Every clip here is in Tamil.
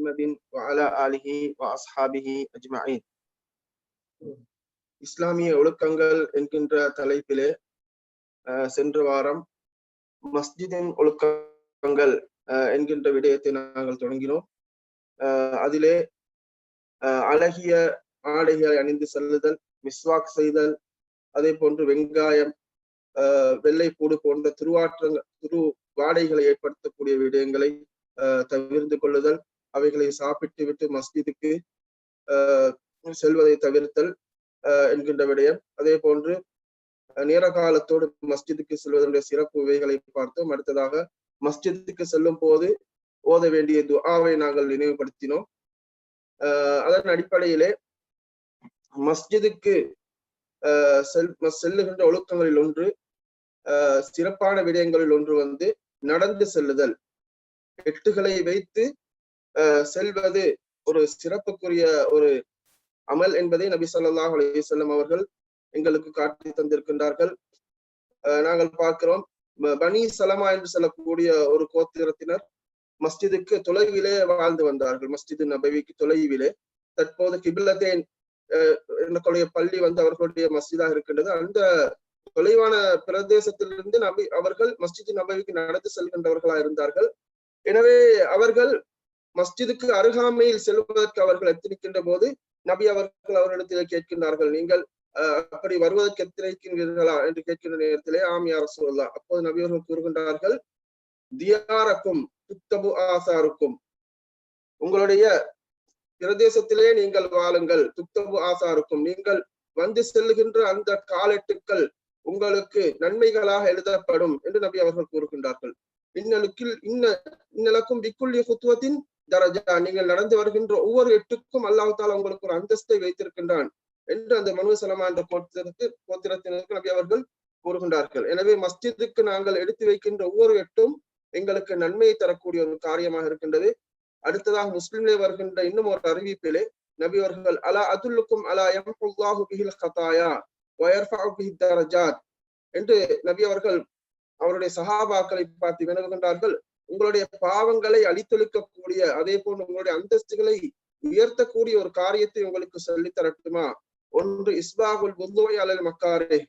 முஹம்மது வஅலா ஆலிஹி வ அஸ்ஹாபிஹி இஸ்லாமிய ஒழுக்கங்கள் என்கின்ற தலைப்பிலே சென்ற வாரம் மஸ்ஜிதின் ஒழுக்கங்கள் என்கின்ற விடயத்தை நாங்கள் தொடங்கினோம். அதிலே அழகிய ஆடைகளை அணிந்து செல்லுதல் மிஸ்வாக் செய்தல் அதே போன்று வெங்காயம் வெள்ளை பூடு போன்ற திருவாற்றங்கள் திரு வாடைகளை ஏற்படுத்தக்கூடிய விடயங்களை தவிர்ந்து கொள்ளுதல் அவைகளை சாப்பிட்டு விட்டு மஸ்ஜிதுக்கு அஹ், செல்வதை தவிர்த்தல் அஹ், என்கின்ற விடயம். அதே போன்று அஹ், நேர காலத்தோடு மஸ்ஜிதுக்கு செல்வதனுடைய சிறப்பு இவைகளை பார்த்தோம். அடுத்ததாக மஸ்ஜிதுக்கு செல்லும் போது ஓத வேண்டிய துஆவை நாங்கள் நினைவுபடுத்தினோம். அஹ், அதன் அடிப்படையிலே மஸ்ஜிதுக்கு அஹ், செல் செல்லுகின்ற ஒழுக்கங்களில் ஒன்று சிறப்பான விடயங்களில் ஒன்று வந்து நடந்து செல்லுதல். எட்டுகளை வைத்து செல்வது ஒரு சிறப்புக்குரிய ஒரு அமல் என்பதை நபி சொல்லாஹ் அலிசல்லம் அவர்கள் எங்களுக்கு காட்டி தந்திருக்கின்றார்கள். நாங்கள் பார்க்கிறோம் பனி சலமா என்று சொல்லக்கூடிய ஒரு கோத்திரத்தினர் மஸ்ஜிதுக்கு தொலைவிலே வாழ்ந்து வந்தார்கள். மஸ்ஜிது நபவிக்கு தொலைவிலே. தற்போது கிபிலத்தேன் என்னுடைய பள்ளி வந்து அவர்களுடைய மஸ்ஜிதாக இருக்கின்றது. அந்த தொலைவான பிரதேசத்திலிருந்து நபி அவர்கள் மஸ்ஜிது நபவிக்கு நடந்து செல்கின்றவர்களா இருந்தார்கள் எனவே அவர்கள் மஸ்ஜிதுக்கு அருகாமையில் செல்வதற்கு அவர்கள் எத்தனிக்கின்ற போது நபி அவர்கள் அவரிடத்தில் கேட்கின்றார்கள் நீங்கள் அப்படி வருவதற்கு எத்தனைக்கின்றீர்களா? என்று கேட்கின்ற நேரத்திலே ஆம் யார் சொல்லலாம் அப்போது நபி அவர்கள் கூறுகின்றார்கள் தியாரக்கும் துத்தபு ஆசாருக்கும் உங்களுடைய பிரதேசத்திலே நீங்கள் வாழுங்கள் துத்தபு ஆசாருக்கும். நீங்கள் வந்து செல்லுகின்ற அந்த காலெட்டுக்கள் உங்களுக்கு நன்மைகளாக எழுதப்படும் என்று நபி அவர்கள் கூறுகின்றார்கள். இன்னலுக்கில் இன்ன இன்னலக்கும் விக்குள்ளிய குத்துவத்தின் தரஜா நீங்கள் நடந்து வருகின்ற ஒவ்வொரு எட்டுக்கும் அல்லாஹ் தாலா உங்களுக்கு ஒரு அந்தஸ்தை வைத்திருக்கின்றான் என்று அந்த மனு சலமா என்ற கோத்திரத்து கோத்திரத்தினருக்கு நபி அவர்கள் கூறுகின்றார்கள். எனவே மஸ்ஜிதுக்கு நாங்கள் எடுத்து வைக்கின்ற ஒவ்வொரு எட்டும் எங்களுக்கு நன்மையை தரக்கூடிய ஒரு காரியமாக இருக்கின்றது. அடுத்ததாக முஸ்லிம்லே வருகின்ற இன்னும் ஒரு அறிவிப்பிலே நபி அவர்கள் அலா அதுல்லுக்கும் அலா எம்ஹுல்லாஹு பிஹில் கதாயா வயர்ஃபஉ பிஹி தரஜாத் என்று நபி அவர்கள் அவருடைய சஹாபாக்களை பார்த்து வினவுகின்றார்கள். உங்களுடைய பாவங்களை அழித்தொழிக்கக்கூடிய அதே போன்று உங்களுடைய அந்தஸ்துகளை உயர்த்தக்கூடிய ஒரு காரியத்தை உங்களுக்கு சொல்லித் தரட்டுமா? ஒன்று இஸ்பாகுல் வுதுவை அலல் மக்காரே.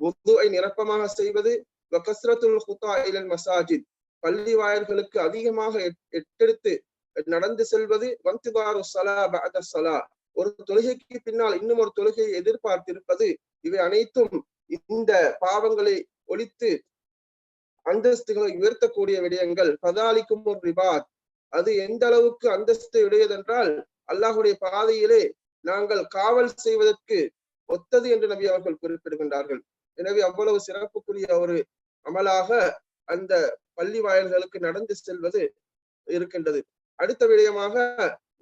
வுதுவை நிரப்பமாக செய்வது வகஸ்ரத்துல் ஹுதா இலல் மசாஜித். பள்ளி வாயல்களுக்கு அதிகமாக எட்- எட்டெடுத்து நடந்து செல்வது வந்திபாரு சலா பஅத சலா. ஒரு தொழுகைக்கு பின்னால் இன்னும் ஒரு தொழுகையை எதிர்பார்த்திருப்பது இவை அனைத்தும் இந்த பாவங்களை ஒழித்து அந்தஸ்துகளை உயர்த்தக்கூடிய விடயங்கள். பதாலிக்கும் ஒரு ரிபாத். அது எந்த அளவுக்கு அந்தஸ்து உடையதென்றால் அல்லாஹுடைய பாதையிலே நாங்கள் காவல் செய்வதற்கு ஒத்தது என்று நபி அவர்கள் குறிப்பிடுகின்றார்கள். எனவே அவ்வளவு சிறப்புக்குரிய ஒரு அமலாக அந்த பள்ளி வாயில்களுக்கு நடந்து செல்வது இருக்கின்றது. அடுத்த விடயமாக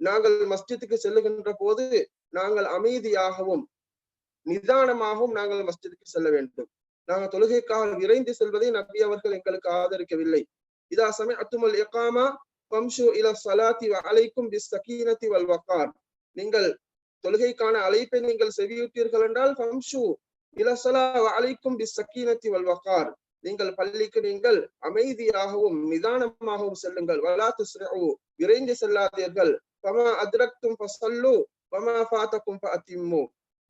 நாங்கள் மஸ்ஜித்துக்கு செல்லுகின்ற போது நாங்கள் அமைதியாகவும் நிதானமாகவும் நாங்கள் மஸ்ஜிதுக்கு செல்ல வேண்டும். நாங்கள் தொழுகைக்காக விரைந்து செல்வதை நபி அவர்கள் எங்களுக்கு ஆதரிக்கவில்லை. இதா சமய அத்துமல் எக்காமா பம்ஷு இல சலாத்தி அலைக்கும் பி சகீனத்தி வல் வக்கார் நீங்கள் தொழுகைக்கான அழைப்பை நீங்கள் செவியுற்றீர்கள் என்றால் பம்ஷு இல சலா அலைக்கும் பி சகீனத்தி வல் வக்கார் நீங்கள் பள்ளிக்கு நீங்கள் அமைதியாகவும் நிதானமாகவும் செல்லுங்கள். வலாத்து துஸ்ரஉ விரைந்து செல்லாதீர்கள். பமா அத்ரக்தும் பசல்லு பமா பாத்தக்கும் ஃபஅத்திம்மு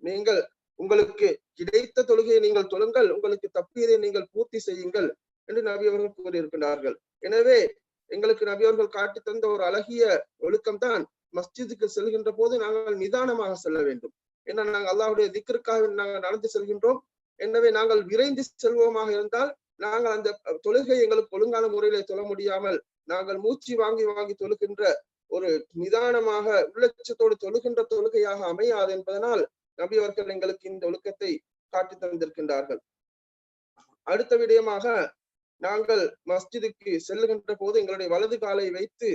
நீங்கள் உங்களுக்கு கிடைத்த தொழுகையை நீங்கள் தொழுங்கள் உங்களுக்கு தப்பியதை நீங்கள் பூர்த்தி செய்யுங்கள் என்று நபி அவர்கள் கூறியிருக்கிறார்கள் எனவே எங்களுக்கு நபி அவர்கள் காட்டி தந்த ஒரு அழகிய ஒழுக்கம் தான் மஸ்ஜிதுக்கு செல்கின்ற போது நாங்கள் நிதானமாக செல்ல வேண்டும். ஏன்னா நாங்கள் அல்லாவுடைய திக்கிற்காக நாங்கள் நடந்து செல்கின்றோம். எனவே நாங்கள் விரைந்து செல்வோமாக இருந்தால் நாங்கள் அந்த தொழுகை எங்களுக்கு ஒழுங்கான முறையில தொழ முடியாமல் நாங்கள் மூச்சு வாங்கி வாங்கி தொழுகின்ற ஒரு நிதானமாக உள்ளட்சத்தோடு தொழுகின்ற தொழுகையாக அமையாது என்பதனால் நபி அவர்கள் எங்களுக்கு இந்த ஒழுக்கத்தை காட்டி தந்திருக்கின்றார்கள். அடுத்த விடயமாக நாங்கள் மஸ்ஜிதுக்கு செல்லுகின்ற போது எங்களுடைய வலது காலை வைத்து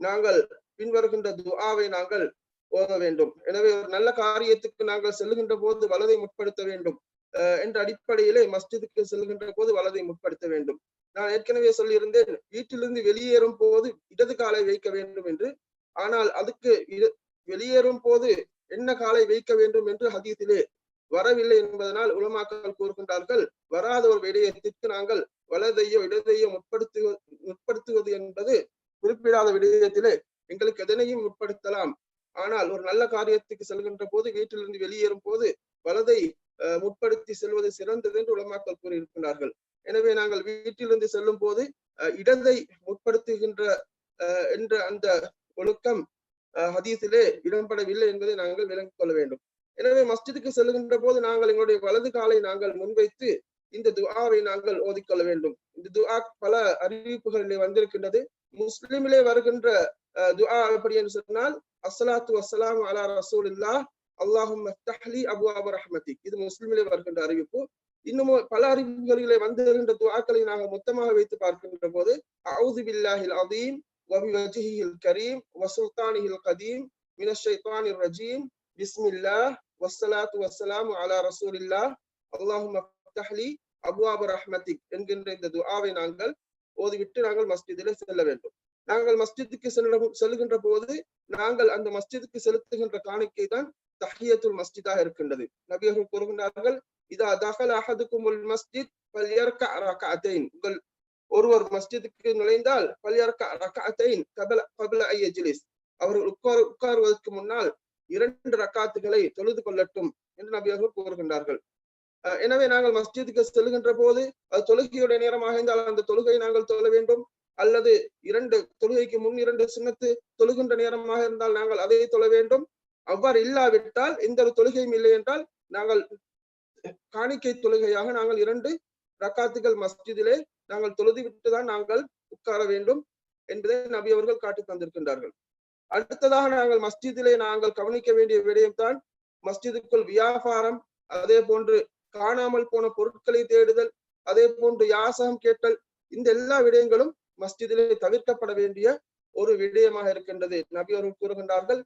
நாங்கள் பின்வருகின்ற துஆவை நாங்கள் ஓத வேண்டும். எனவே ஒரு நல்ல காரியத்துக்கு நாங்கள் செல்லுகின்ற போது வலதை முற்படுத்த வேண்டும். அஹ் என்ற அடிப்படையிலே மஸ்ஜிதுக்கு செல்கின்ற போது வலதை முற்படுத்த வேண்டும். நான் ஏற்கனவே சொல்லியிருந்தேன் வீட்டிலிருந்து வெளியேறும் போது இடது காலை வைக்க வேண்டும் என்று. ஆனால் அதுக்கு வெளியேறும் போது என்ன காலை வைக்க வேண்டும் என்று ஹதீஸிலே வரவில்லை என்பதனால் உலமாக்கள் கூறுகின்றார்கள் வராத ஒரு விடயத்திற்கு நாங்கள் வலதையோ இடதையோ முற்படுத்து முற்படுத்துவது என்பது குறிப்பிடாத விடயத்திலே எங்களுக்கு எதனையும் முற்படுத்தலாம். ஆனால் ஒரு நல்ல காரியத்துக்கு செல்கின்ற போது வீட்டிலிருந்து வெளியேறும் போது வலதை அஹ், முற்படுத்தி செல்வது சிறந்தது என்று உலமாக்கள் கூறியிருக்கிறார்கள் எனவே நாங்கள் வீட்டிலிருந்து செல்லும் போது அஹ், இடதை முற்படுத்துகின்ற அஹ், என்ற அந்த ஒழுக்கம் ஹதீஸிலே இடம்பெறவில்லை என்பதை நாங்கள் விளங்கிக் கொள்ள வேண்டும். எனவே மஸ்ஜிதுக்கு செல்கின்ற போது நாங்கள் எங்களுடைய வலது காலை நாங்கள் முன்வைத்து இந்த துஆவை நாங்கள் ஓதிக்கொள்ள வேண்டும். இந்த துஆ பல அறிவிப்புகளிலே வந்திருக்கின்றது. முஸ்லிமிலே வருகின்ற அஹ், துஆ எப்படி என்று சொன்னால் அஸ்ஸலாத்து அஸ்லாம் அலா ரசூலில்லாஹ் அல்லாஹும் அபு அபு ரஹமதி இது முஸ்லிமிலே வருகின்ற அறிவிப்பு. இன்னும் பல அறிவிப்புகளிலே வந்திருக்கின்ற துஆக்களை நாங்கள் மொத்தமாக வைத்து பார்க்கின்ற போது அவுது பில்லாஹில் அதீம் وبوجهه الكريم وسلطانه القديم من الشيطان الرجيم بسم الله والصلاة والسلام على رسول الله اللهم افتح لي أبواب رحمتك என்கின்ற இந்த துஆவை நாங்கள் ஓதிவிட்டு நாங்கள் மஸ்ஜிதிலே செல்ல வேண்டும் நாங்கள் மஸ்ஜிதுக்கு செல்ல செல்கின்ற போது நாங்கள் அந்த மஸ்ஜிதுக்கு செலுத்துகின்ற காணிக்கை தான் தஹியத்துல் மஸ்ஜிதாக இருக்கின்றது நபியர்கள் கூறுகின்றார்கள் இதா தகல் அஹதுக்குமுல் மஸ்ஜித் பல்யர்க ரகஅத்தைன் உங்கள் ஒருவர் மஸ்ஜிதுக்கு நுழைந்தால் பல்யர்க அவர்கள் உட்கார் உட்காருவதற்கு முன்னால் இரண்டு ரக்காத்துகளை தொழுது கொள்ளட்டும் என்று நபியர்கள் கூறுகின்றார்கள். எனவே நாங்கள் மஸ்ஜிதுக்கு செல்கின்ற போது அது தொழுகையுடைய நேரமாக இருந்தால் அந்த தொழுகையை நாங்கள் தொழ வேண்டும். அல்லது இரண்டு தொழுகைக்கு முன் இரண்டு சின்னத்து தொழுகின்ற நேரமாக இருந்தால் நாங்கள் அதை தொழ வேண்டும். அவ்வாறு இல்லாவிட்டால் எந்த ஒரு தொழுகையும் இல்லை என்றால் நாங்கள் காணிக்கை தொழுகையாக நாங்கள் இரண்டு ரக்காத்துகள் மஸ்ஜிதிலே நாங்கள் தொழுது விட்டுதான் நாங்கள் உட்கார வேண்டும் என்பதை நபி அவர்கள் காட்டி தந்திருக்கின்றார்கள். அடுத்ததாக நாங்கள் மஸ்ஜிதிலே நாங்கள் கவனிக்க வேண்டிய விடயம்தான் மஸ்ஜிதுக்குள் வியாபாரம் அதே போன்று காணாமல் போன பொருட்களை தேடுதல் அதே போன்று யாசகம் கேட்டல் இந்த எல்லா விடயங்களும் மஸ்ஜிதிலே தவிர்க்கப்பட வேண்டிய ஒரு விடயமாக இருக்கின்றது. நபி அவர்கள் கூறுகின்றார்கள்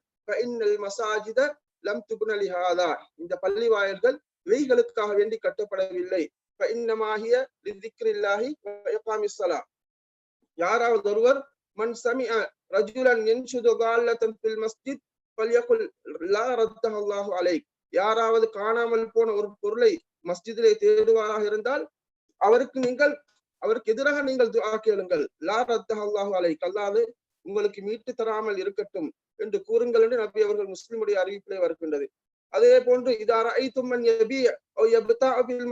மசாஜித லம் துப்ன இந்த பள்ளி வாயில்கள் இவைகளுக்காக வேண்டி கட்டப்படவில்லை. யாராவது ஒருவர் மன் சமிஅ ரஜுலன் யன்ஷுது ஃபில் மஸ்ஜித் ஃபல்யகுல் லா அலைக் யாராவது காணாமல் போன ஒரு பொருளை மஸ்ஜிதிலே தேடுவாராக இருந்தால் அவருக்கு நீங்கள் அவருக்கு எதிராக நீங்கள் துஆ கேளுங்கள். லா ரத்த அல்லாஹு அலைக் அல்லாது உங்களுக்கு மீட்டு தராமல் இருக்கட்டும் என்று கூறுங்கள் என்று நபி அவர்கள் முஸ்லிமுடைய அறிவிப்பிலே வருகின்றது. அதே போன்று இதார தும்மன் யபி ஓ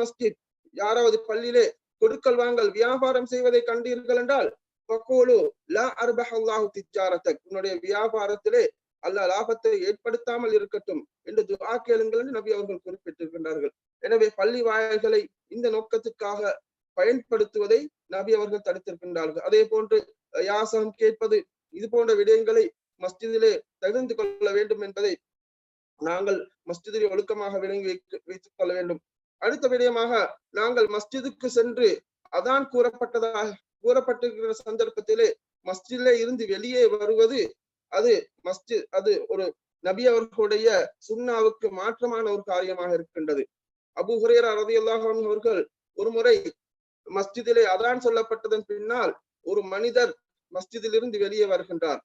மஸ்ஜித். யாராவது பள்ளியிலே கொடுக்கல் வாங்கல் வியாபாரம் செய்வதை கண்டீர்கள் என்றால் பக்கோலு லா அர்பஹல்லாஹு உன்னுடைய வியாபாரத்திலே அல்லாஹ் லாபத்தை ஏற்படுத்தாமல் இருக்கட்டும் என்று துவா கேளுங்கள் என்று நபி அவர்கள் குறிப்பிட்டிருக்கின்றார்கள். எனவே பள்ளி வாயல்களை இந்த நோக்கத்துக்காக பயன்படுத்துவதை நபி அவர்கள் தடுத்திருக்கின்றார்கள். அதே போன்று யாசகம் கேட்பது இது போன்ற விடயங்களை மஸ்ஜிதிலே தகுந்து கொள்ள வேண்டும் என்பதை நாங்கள் மஸ்ஜிதிலே ஒழுக்கமாக விளங்கி வைத்துக் கொள்ள வேண்டும். அடுத்த விடயமாக நாங்கள் மஸ்ஜிதுக்கு சென்று அதான் கூறப்பட்டதாக கூறப்பட்டிருக்கிற சந்தர்ப்பத்திலே மஸ்ஜிதிலே இருந்து வெளியே வருவது அது மஸ்ஜித் அது ஒரு நபி அவர்களுடைய சுன்னாவுக்கு மாற்றமான ஒரு காரியமாக இருக்கின்றது. அபு ஹுரேரா ரலியல்லாஹு அவர்கள் ஒரு முறை மஸ்ஜிதிலே அதான் சொல்லப்பட்டதன் பின்னால் ஒரு மனிதர் மஸ்ஜிதிலிருந்து வெளியே வருகின்றார்.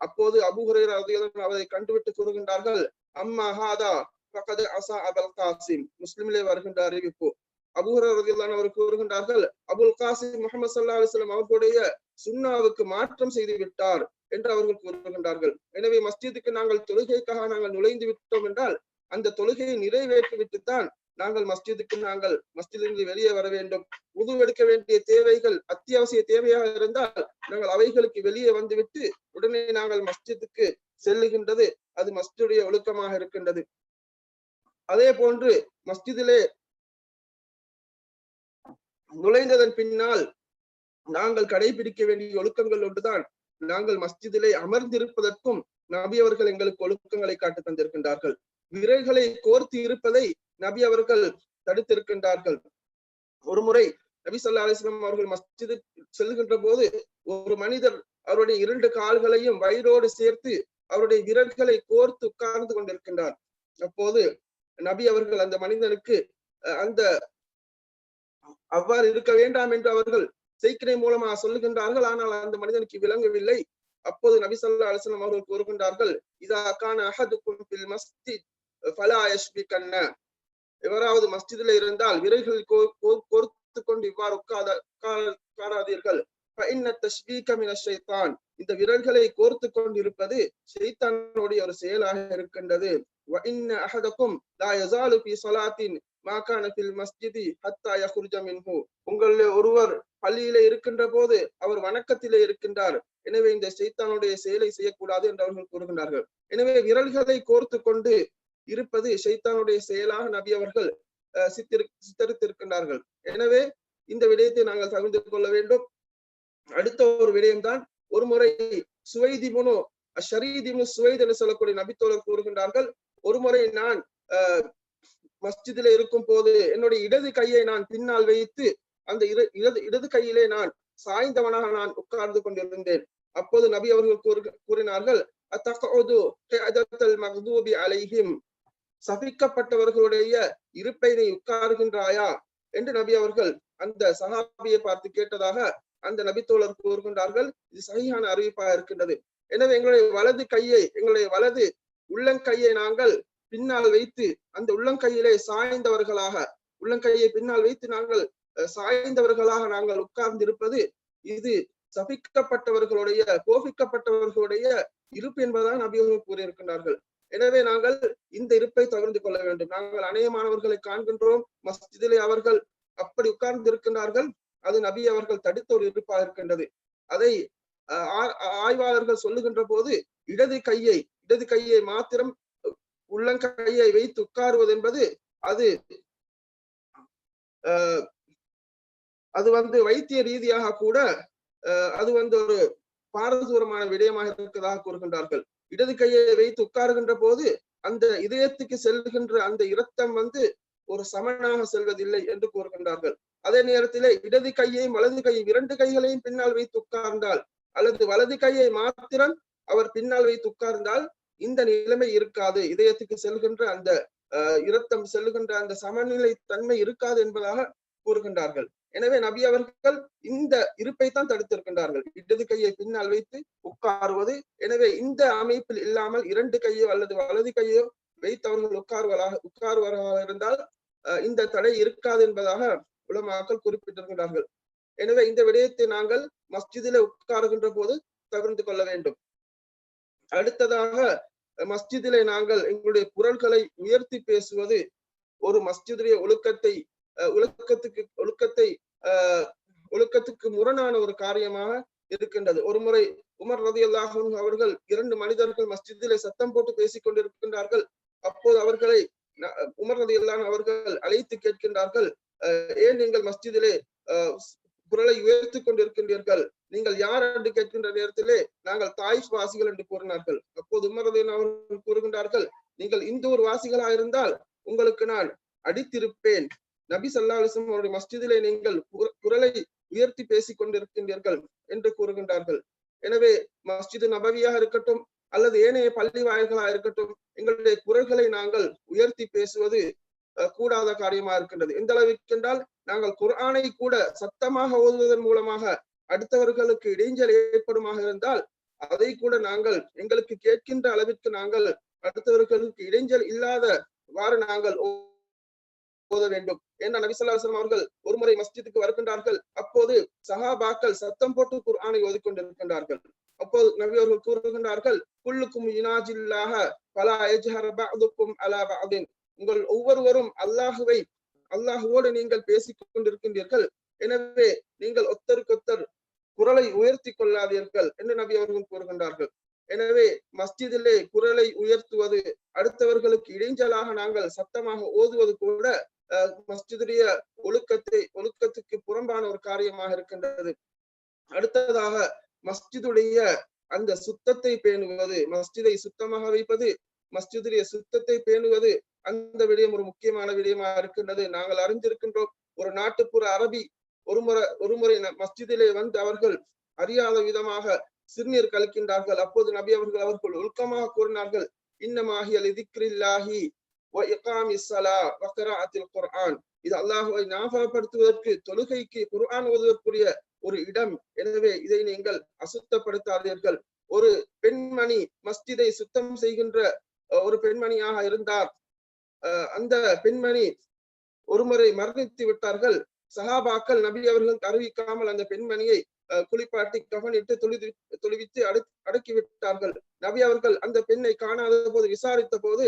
அப்போது அபு ஹுரேரா ரலியல்லாஹு அவரை கண்டுவிட்டு கூறுகின்றார்கள் அம்மா ஹாதா ஃபகத் அசா அபல் காசிம் முஸ்லிமிலே வருகின்ற அறிவிப்பு அபு அவர் கூறுகின்றார்கள் அபுல் காசிம் முகமது சல்லா அலிஸ்லாம் அவர்களுடைய சுன்னாவுக்கு மாற்றம் செய்து விட்டார் என்று அவர்கள் கூறுகின்றார்கள் எனவே மஸ்ஜிதுக்கு நாங்கள் தொழுகைக்காக நாங்கள் நுழைந்து விட்டோம் என்றால் அந்த தொழுகையை நிறைவேற்றிவிட்டுத்தான் நாங்கள் மஸ்ஜிதுக்கு நாங்கள் மஸ்ஜிதிலிருந்து வெளியே வர வேண்டும். உது வேண்டிய தேவைகள் அத்தியாவசிய தேவையாக இருந்தால் நாங்கள் அவைகளுக்கு வெளியே வந்துவிட்டு உடனே நாங்கள் மஸ்ஜிதுக்கு செல்லுகின்றது அது மஸ்ஜிடைய ஒழுக்கமாக இருக்கின்றது அதே போன்று மஸ்ஜிதிலே நுழைந்ததன் பின்னால் நாங்கள் கடைபிடிக்க வேண்டிய ஒழுக்கங்கள் ஒன்றுதான். நாங்கள் மஸ்ஜிதிலே அமர்ந்திருப்பதற்கும் நபி அவர்கள் எங்களுக்கு ஒழுக்கங்களை காட்டு தந்திருக்கின்றார்கள். விரல்களை கோர்த்து இருப்பதை நபி அவர்கள் தடுத்திருக்கின்றார்கள். ஒரு முறை நபி ஸல்லல்லாஹு அலிஸ்லாம் அவர்கள் மஸ்ஜிது செல்கின்ற போது ஒரு மனிதர் அவருடைய இரண்டு கால்களையும் வயிறோடு சேர்த்து அவருடைய விரல்களை கோர்த்து உட்கார்ந்து கொண்டிருக்கின்றார். அப்போது நபி அவர்கள் அந்த மனிதனுக்கு அந்த அவ்வாறு இருக்க வேண்டாம் என்று அவர்கள் செய்கிறை மூலமாக சொல்லுகின்றார்கள். ஆனால் அந்த மனிதனுக்கு விளங்கவில்லை. அப்போது நபி சொல்லா அலைஹி அவர்கள் கூறுகின்றார்கள் இதா கான அஹதுக்கும் ஃபில் மஸ்ஜித் ஃபலா எவராவது மஸ்ஜிதில் இருந்தால் விரல்கள் கோர்த்து கொண்டு இவ்வாறு உட்காத உட்காராதீர்கள். ஷைத்தான் இந்த விரல்களை கோர்த்து கொண்டிருப்பது ஷைத்தானுடைய ஒரு செயலாக இருக்கின்றது. உங்களில் ஒருவர் பள்ளியில இருக்கின்ற போது அவர் வணக்கத்திலே இருக்கின்றார். எனவே இந்த சைத்தானுடைய செயலை செய்யக்கூடாது என்று அவர்கள் கூறுகின்றார்கள். எனவே விரல்களை கோர்த்து கொண்டு இருப்பது ஷைத்தானுடைய செயலாக நபி அவர்கள் சித்திரு சித்தரித்திருக்கின்றார்கள். எனவே இந்த விடயத்தை நாங்கள் தகுந்து கொள்ள வேண்டும். அடுத்த ஒரு விடயம்தான் ஒரு முறை சுவைதிமுனு ஷரீதிமு சுவைத் என்று சொல்லக்கூடிய நபித்தோழர் கூறுகின்றார்கள் ஒரு முறை நான் அஹ், இருக்கும் போது என்னுடைய இடது கையை நான் பின்னால் வைத்து அந்த இரு- இடது இடது கையிலே நான் சாய்ந்தவனாக நான் உட்கார்ந்து கொண்டிருந்தேன். அப்போது நபி அவர்கள் கூறு- கூறினார்கள் அத்தகது அலைஹிம் சபிக்கப்பட்டவர்களுடைய இருப்பை நீ உட்காருகின்றாயா? என்று நபி அவர்கள் அந்த சஹாபியை பார்த்து கேட்டதாக அந்த நபித்தோழர் கூறுகின்றார்கள் இது சரியான அறிவிப்பா இருக்கின்றது. எனவே எங்களுடைய வலது கையை எங்களுடைய வலது உள்ளங்கையை நாங்கள் பின்னால் வைத்து அந்த உள்ளங்கையிலே சாய்ந்தவர்களாக உள்ளங்கையை பின்னால் வைத்து நாங்கள் சாய்ந்தவர்களாக நாங்கள் உட்கார்ந்திருப்பது இது சபிக்கப்பட்டவர்களுடைய கோபிக்கப்பட்டவர்களுடைய இருப்பு என்பதாக நபி கூறியிருக்கின்றார்கள். எனவே நாங்கள் இந்த இருப்பை தவிர்த்து கொள்ள வேண்டும். நாங்கள் அநேகமானவர்களை காண்கின்றோம் மஸ்ஜிதிலே அவர்கள் அப்படி உட்கார்ந்து இருக்கின்றார்கள் அது நபி அவர்கள் தடுத்த ஒரு இருப்பாக இருக்கின்றது. அதை ஆய்வாளர்கள் சொல்லுகின்ற போது இடது கையை இடது கையை மாத்திரம் உள்ளங்கையை வைத்து உட்காருவது என்பது அது அது வந்து வைத்திய ரீதியாக கூட அஹ், அது வந்து ஒரு பாரதூரமான விடயமாக இருக்கிறதாக கூறுகின்றார்கள். இடது கையை வைத்து உட்காருகின்ற போது அந்த இதயத்துக்கு செல்கின்ற அந்த இரத்தம் வந்து ஒரு சமனாக செல்வதில்லை என்று கூறுகின்றார்கள். அதே நேரத்திலே இடது கையையும் வலது கையும் இரண்டு கைகளையும் பின்னால் வைத்து உட்கார்ந்தால் அல்லது வலது கையை மாத்திரம் அவர் பின்னால் வைத்து உட்கார்ந்தால் இந்த நிலைமை இருக்காது. இதயத்துக்கு செல்கின்ற அந்த அஹ், இரத்தம் செல்கின்ற அந்த சமநிலை தன்மை இருக்காது என்பதாக கூறுகின்றார்கள். எனவே நபி அவர்கள் இந்த இருப்பை தான் தடுத்திருக்கின்றார்கள். இடது கையை பின்னால் வைத்து உட்காருவது எனவே இந்த அமைப்பில் இல்லாமல் இரண்டு கையோ அல்லது வலது கையோ வைத்து அவர்கள் உட்காருவதாக உட்காருவதாக இருந்தால் அஹ், இந்த தடை இருக்காது என்பதாக உலமாக்கள் குறிப்பிட்டிருக்கிறார்கள். எனவே இந்த விடயத்தை நாங்கள் மஸ்ஜிதில உட்காருகின்ற போது தவிர்த்து கொள்ள வேண்டும். அடுத்ததாக மஸ்ஜிதிலே நாங்கள் எங்களுடைய குரல்களை உயர்த்தி பேசுவது ஒரு மஸ்ஜிதுடைய ஒழுக்கத்தை அஹ், ஒழுக்கத்துக்கு ஒழுக்கத்தை ஒழுக்கத்துக்கு முரணான ஒரு காரியமாக இருக்கின்றது. ஒரு முறை உமர் ரதி அவர்கள் இரண்டு மனிதர்கள் மஸ்ஜிதிலே சத்தம் போட்டு பேசிக் கொண்டிருக்கின்றார்கள். அப்போது அவர்களை உமர் ரதி அவர்கள் அழைத்து கேட்கின்றார்கள். ஏன் நீங்கள் மஸ்ஜிதிலே குரலை உயர்த்தி கொண்டிருக்கின்றீர்கள்? நீங்கள் யார் என்று கேட்கின்ற நேரத்திலே நாங்கள் தாய்ஸ் வாசிகள் என்று கூறினார்கள். அப்போது உமர் அவர்கள் கூறுகின்றார்கள் நீங்கள் இந்தூர் வாசிகளா இருந்தால் உங்களுக்கு நான் அடித்திருப்பேன். நபி சல்லா அலிஸ்லாம் அவருடைய மஸ்ஜிதிலே நீங்கள் குரலை உயர்த்தி பேசிக் கொண்டிருக்கின்றீர்கள் என்று கூறுகின்றார்கள். எனவே மஸ்ஜிது நபவியாக இருக்கட்டும் அல்லது ஏனைய பள்ளி வாயில்களா இருக்கட்டும் எங்களுடைய குரல்களை நாங்கள் உயர்த்தி பேசுவது கூடாத காரியமா இருக்கின்றது. எந்த அளவிற்கு என்றால் நாங்கள் குர்ஆனை கூட சத்தமாக ஓதுவதன் மூலமாக அடுத்தவர்களுக்கு இடைஞ்சல் ஏற்படுமாக இருந்தால் அதை கூட நாங்கள் எங்களுக்கு கேட்கின்ற அளவிற்கு நாங்கள் அடுத்தவர்களுக்கு இடைஞ்சல் இல்லாதவாறு நாங்கள் ஓத வேண்டும். ஏன்னா நபிசல்லாஸ்லாம் அவர்கள் ஒருமுறை மஸ்ஜித்துக்கு வருகின்றார்கள். அப்போது சஹாபாக்கள் சத்தம் போட்டு குர்ஆனை ஓதிக்கொண்டிருக்கின்றார்கள். அப்போது நபி அவர்கள் கூறுகின்றார்கள் குல்லுக்கும் இனாஜில்லாக பலா எஜ்ஹர் பஅதுக்கும் அலா பஅதின். உங்கள் ஒவ்வொருவரும் அல்லாஹுவை அல்லாஹுவோடு நீங்கள் பேசிக் கொண்டிருக்கின்றீர்கள் எனவே நீங்கள் ஒத்தருக்கொத்தர் குரலை உயர்த்தி கொள்ளாதீர்கள் என்று நபி அவர்கள் கூறுகின்றார்கள். எனவே மஸ்ஜிதிலே குரலை உயர்த்துவது அடுத்தவர்களுக்கு இடைஞ்சலாக நாங்கள் சத்தமாக ஓதுவது கூட அஹ், மஸ்ஜிதுடைய ஒழுக்கத்தை ஒழுக்கத்துக்கு புறம்பான ஒரு காரியமாக இருக்கின்றது. அடுத்ததாக மஸ்ஜிதுடைய அந்த சுத்தத்தை பேணுவது மஸ்ஜிதை சுத்தமாக வைப்பது மஸ்ஜிதுடைய சுத்தத்தை பேணுவது அந்த விடயம் ஒரு முக்கியமான விடயமா இருக்கின்றது. நாங்கள் அறிந்திருக்கின்றோம் ஒரு நாட்டுப்புற அரபி ஒரு முறை ஒரு முறை மஸ்ஜிதிலே வந்து அவர்கள் அறியாத விதமாக சிறுநீர் கலக்கின்றார்கள் அப்போது நபி அவர்கள் அவர்கள் ஒழுக்கமாக கூறினார்கள் இன்னமாகியல் இதிக்ரில்லாஹி குர்ஆன். இது அல்லாஹுவை ஞாபகப்படுத்துவதற்கு தொழுகைக்கு குர்ஆன் ஓதுவதற்குரிய ஒரு இடம். எனவே இதை நீங்கள் அசுத்தப்படுத்தாதீர்கள். ஒரு பெண்மணி மஸ்ஜிதை சுத்தம் செய்கின்ற ஒரு பெண்மணியாக இருந்தார். அந்த பெண்மணி ஒருமுறை மரணித்து விட்டார்கள். சஹாபாக்கள் நபி அவர்களுக்கு அறிவிக்காமல் அந்த பெண்மணியை குளிப்பாட்டி கவனிட்டு துளி துளிவித்து அடு அடக்கி விட்டார்கள். நபி அவர்கள் அந்த பெண்ணை காணாத போது விசாரித்த போது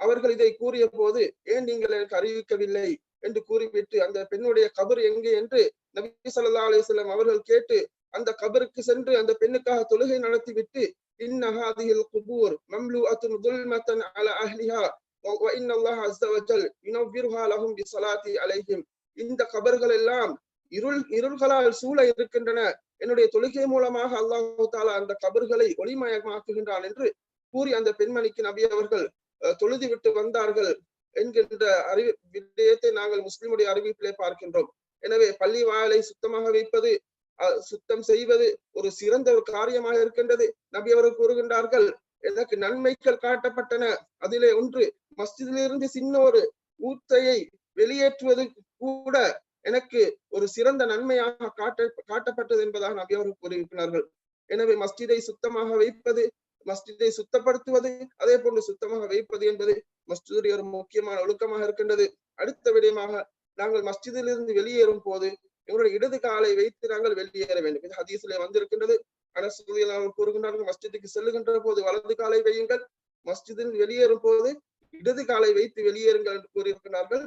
அவர்கள் இதை கூறிய போது ஏன் நீங்கள் எனக்கு அறிவிக்கவில்லை? என்று கூறிவிட்டு அந்த பெண்ணுடைய கபர் எங்கே என்று நபி ஸல்லல்லாஹு அலிஸ்லாம் அவர்கள் கேட்டு அந்த கபருக்கு சென்று அந்த பெண்ணுக்காக தொழுகை நடத்திவிட்டு إن هذه القبور مملوءة ظلمة على أهلها وإن الله عز وجل ينورها لهم بصلاة عليهم. இந்த கபர்கள் எல்லாம் இருள் இருள்களால் சூழ இருக்கின்றன. என்னுடைய தொழுகை மூலமாக அல்லாஹு தாலா அந்த கபர்களை ஒளிமயமாக்குகின்றான் என்று கூறி அந்த பெண்மணிக்கு நபி அவர்கள் தொழுதி விட்டு வந்தார்கள் என்கின்ற அறிவி விடயத்தை நாங்கள் முஸ்லிமுடைய அறிவிப்பிலே பார்க்கின்றோம். எனவே பள்ளி வாயலை சுத்தமாக வைப்பது சுத்தம் செய்வது ஒரு சிறந்த ஒரு காரியமாக இருக்கின்றது. நபி அவர்கள் கூறுகின்றார்கள் எனக்கு நன்மைகள் காட்டப்பட்டன. அதிலே ஒன்று மஸ்ஜிதிலிருந்து சின்ன ஒரு ஊத்தையை வெளியேற்றுவது கூட எனக்கு ஒரு சிறந்த நன்மையாக காட்ட காட்டப்பட்டது என்பதாக நபி அவர்கள் கூறியிருக்கிறார்கள். எனவே மஸ்ஜிதை சுத்தமாக வைப்பது மஸ்ஜிதை சுத்தப்படுத்துவது அதே போன்று சுத்தமாக வைப்பது என்பது மஸ்ஜிதுடைய ஒரு முக்கியமான ஒழுக்கமாக இருக்கின்றது. அடுத்த விடயமாக நாங்கள் மஸ்ஜிதிலிருந்து வெளியேறும் போது இவருடைய இடது காலை வைத்து நாங்கள் வெளியேற வேண்டும். இது ஹதீஸ்ல வந்திருக்கின்றது. அனஸ் ரலியல்லாஹு கூறுகின்றார்கள் மஸ்ஜிதுக்கு செல்லுகின்ற போது வலது காலை வையுங்கள். மஸ்ஜிதில் வெளியேறும் போது இடது காலை வைத்து வெளியேறுங்கள் என்று கூறியிருக்கிறார்கள்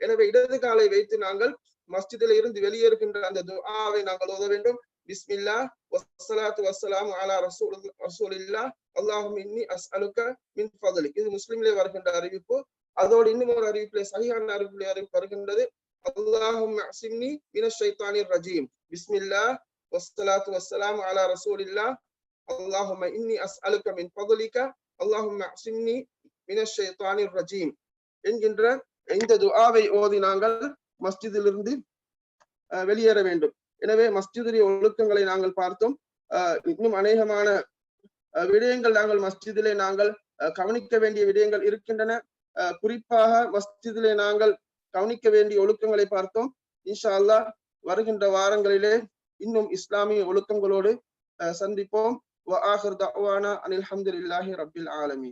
எனவே இடது காலை வைத்து நாங்கள் மஸ்ஜிதில் இருந்து வெளியேறுகின்ற அந்த துஆவை நாங்கள் ஓத வேண்டும். பிஸ்மில்லா வஸ்ஸலாத்து வஸ்ஸலாமு அலா ரசூல் ரசூலில்லா அல்லாஹும் இன்னி அஸ்அலுக மின் ஃபضلிக் இது முஸ்லிம்லே வருகின்ற அறிவிப்பு. அதோடு இன்னும் ஒரு அறிவிப்பிலே சரியான அறிவிப்பிலே அறிவிப்பு வருகின்றது. அல்லாஹும் அசிம்னி மின ஷைத்தானிர் ரஜீம் பிஸ்மில்லா வஸ்ஸலாத்து வஸ்ஸலாமு அலா ரசூலில்லா அல்லாஹும் இன்னி அஸ்அலுக மின் ஃபضلிக அல்லாஹும் அசிம்னி மின ஷைத்தானிர் ரஜீம் என்கின்ற இந்த துஆவை ஓதி நாங்கள் மஸ்ஜிதிலிருந்து வெளியேற வேண்டும். எனவே மஸ்ஜிதுடைய ஒழுக்கங்களை நாங்கள் பார்த்தோம். இன்னும் அநேகமான விடயங்கள் நாங்கள் மஸ்ஜிதிலே நாங்கள் கவனிக்க வேண்டிய விடயங்கள் இருக்கின்றன. குறிப்பாக மஸ்ஜிதிலே நாங்கள் கவனிக்க வேண்டிய ஒழுக்கங்களை பார்த்தோம். இன்ஷா அல்லா வருகின்ற வாரங்களிலே இன்னும் இஸ்லாமிய ஒழுக்கங்களோடு சந்திப்போம். அனில் அஹமதுல்லாஹி ரபில் ஆலமி